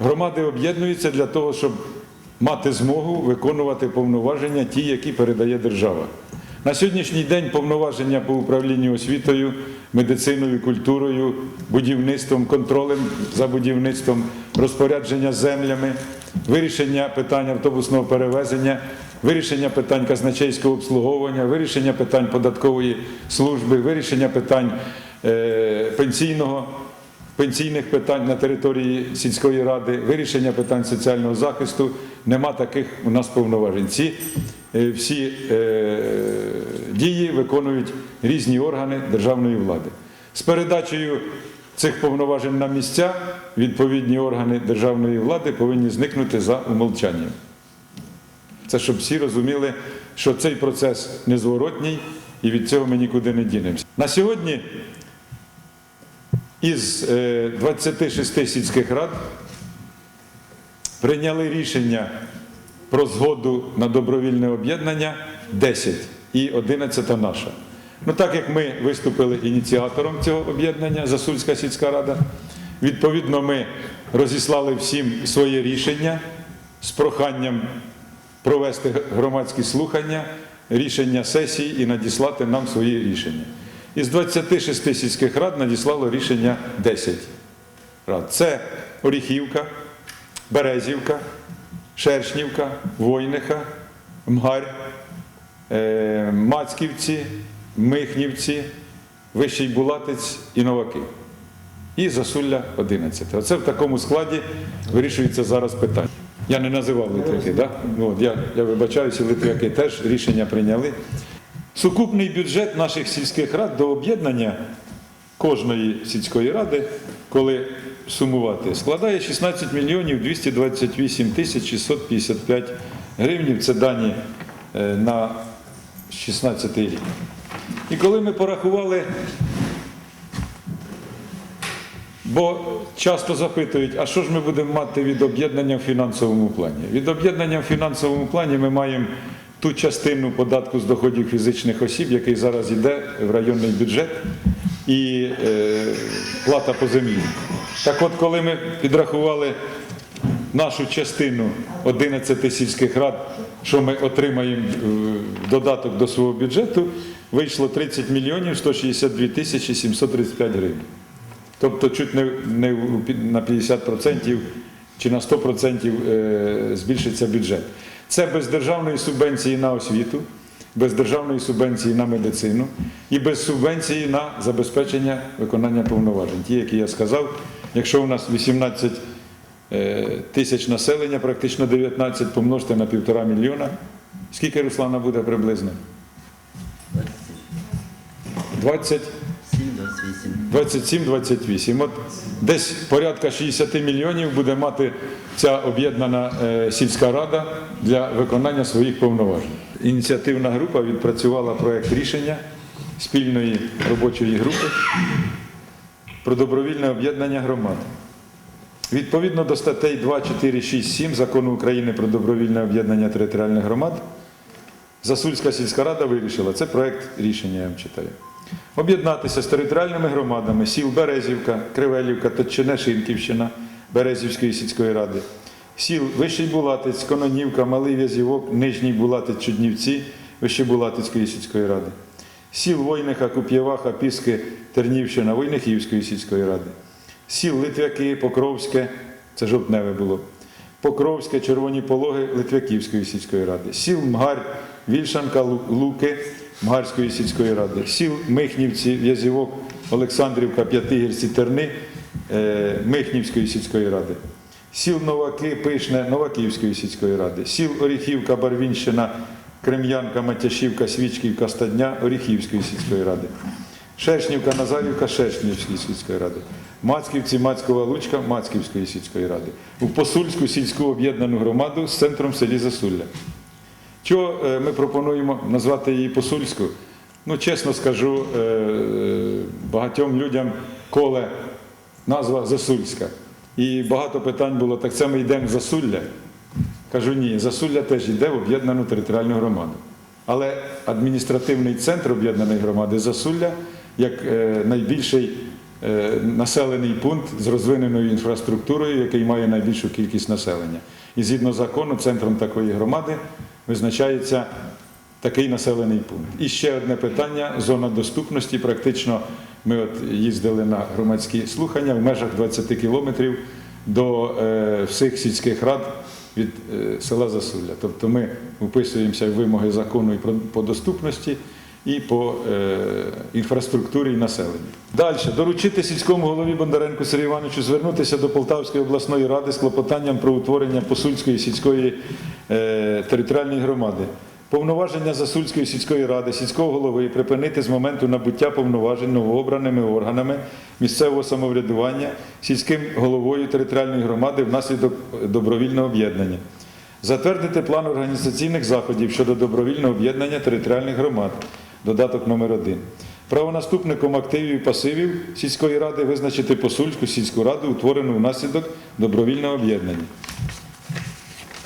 Громади об'єднуються для того, щоб мати змогу виконувати повноваження ті, які передає держава. На сьогоднішній день повноваження по управлінню освітою, медициною, культурою, будівництвом, контролем за будівництвом, розпорядження землями, вирішення питань автобусного перевезення, вирішення питань казначейського обслуговування, вирішення питань податкової служби, вирішення питань е, пенсійного пенсійних питань на території сільської ради, вирішення питань соціального захисту. Нема таких у нас повноважень. Ці е, всі е, дії виконують різні органи державної влади. З передачею цих повноважень на місця відповідні органи державної влади повинні зникнути за умовчанням. Це щоб всі розуміли, що цей процес незворотній і від цього ми нікуди не дінемося. На сьогодні із е, 26 сільських рад прийняли рішення про згоду на добровільне об'єднання 10 і 11 наша. Ну так як ми виступили ініціатором цього об'єднання, Засульська сільська рада, відповідно ми розіслали всім своє рішення з проханням провести громадські слухання, рішення сесії і надіслати нам свої рішення. Із 26 сільських рад надіслало рішення 10 рад. Це Оріхівка, Березівка, Шершнівка, Войниха, Мгарь, е, Мацьківці, Михнівці, Вищий Булатець і Новаки. І Засулля 11. Оце в такому складі вирішується зараз питання. Я не називав Литвяки, да? ну, я, я вибачаюся, Литвяки теж рішення прийняли. Сукупний бюджет наших сільських рад до об'єднання кожної сільської ради, коли сумувати, складає 16 мільйонів 228 тисяч 655 гривень. Це дані е, на 16 рік. І коли ми порахували, бо часто запитують, а що ж ми будемо мати від об'єднання в фінансовому плані? Від об'єднання в фінансовому плані ми маємо ту частину податку з доходів фізичних осіб, який зараз йде в районний бюджет, і е, плата по землі. Так от, коли ми підрахували нашу частину 11 сільських рад, що ми отримаємо е, в додаток до свого бюджету, вийшло 30 мільйонів 162 тисячі 735 гривень. Тобто чуть не, не на 50% чи на 100% е, збільшиться бюджет. Це без державної субвенції на освіту, без державної субвенції на медицину і без субвенції на забезпечення виконання повноважень. Ті, які я сказав, якщо у нас 18 е, тисяч населення, практично 19, помножте на півтора мільйона, скільки Руслана буде приблизно? 20 27, 28. 27-28. От десь порядка 60 мільйонів буде мати ця об'єднана е, сільська рада для виконання своїх повноважень. Ініціативна група відпрацювала проект рішення спільної робочої групи про добровільне об'єднання громад. Відповідно до статей 2, 4, 6, 7 Закону України про добровільне об'єднання територіальних громад, Засульська сільська рада вирішила, це проект рішення, я вам читаю. Об'єднатися з територіальними громадами сіл Березівка, Кривелівка, Точчине, Шинківщина Березівської сільської ради, сіл Вищий Булатець, Кононівка, Малий В'язівок, Нижній Булатець, Чуднівці Вищебулатицької сільської ради, сіл Войниха, Куп'єваха, Піски, Тернівщина, Войнихівської сільської ради, сіл Литвяки, Покровське, це жовтневе було, Покровське, Червоні Пологи Литвяківської сільської ради, сіл Мгарь, Вільшанка, Луки Мгарської сільської ради, сіл Михнівці, В'язівок, Олександрівка, П'ятигірці, Терни е, Михнівської сільської ради, сіл Новаки, Пишне, Новаківської сільської ради, сіл Оріхівка, Барвінщина, Крем'янка, Матяшівка, Свічківка, Стадня Оріхівської сільської ради. Шершнівка, Назарівка, Шершнівської сільської ради. Мацьківці, Мацькова Лучка, Мацьківської сільської ради. У Посульську сільську об'єднану громаду з центром селі Засулля. Чого е, ми пропонуємо назвати її Посульську? Ну, чесно скажу, е, е, багатьом людям коле назва Засульська. І багато питань було, так це ми йдемо в Засулля. Кажу, ні, Засулля теж йде в об'єднану територіальну громаду. Але адміністративний центр об'єднаної громади Засулля, як найбільший населений пункт з розвиненою інфраструктурою, який має найбільшу кількість населення. І згідно закону, центром такої громади визначається такий населений пункт. І ще одне питання зона доступності. Практично ми от їздили на громадські слухання в межах 20 кілометрів до е, всіх сільських рад від е, села Засулля. Тобто ми вписуємося в вимоги закону і по доступності і по е, інфраструктурі і населенню. Далі доручити сільському голові Бондаренку Сергію Івановичу звернутися до Полтавської обласної ради з клопотанням про утворення Посульської сільської е, територіальної громади. Повноваження Засульської сільської ради, сільського голови припинити з моменту набуття повноважень новообраними органами місцевого самоврядування сільським головою територіальної громади внаслідок добровільного об'єднання. Затвердити план організаційних заходів щодо добровільного об'єднання територіальних громад. Додаток номер 1 Правонаступником активів і пасивів сільської ради визначити посульську сільську раду, утворену внаслідок добровільного об'єднання.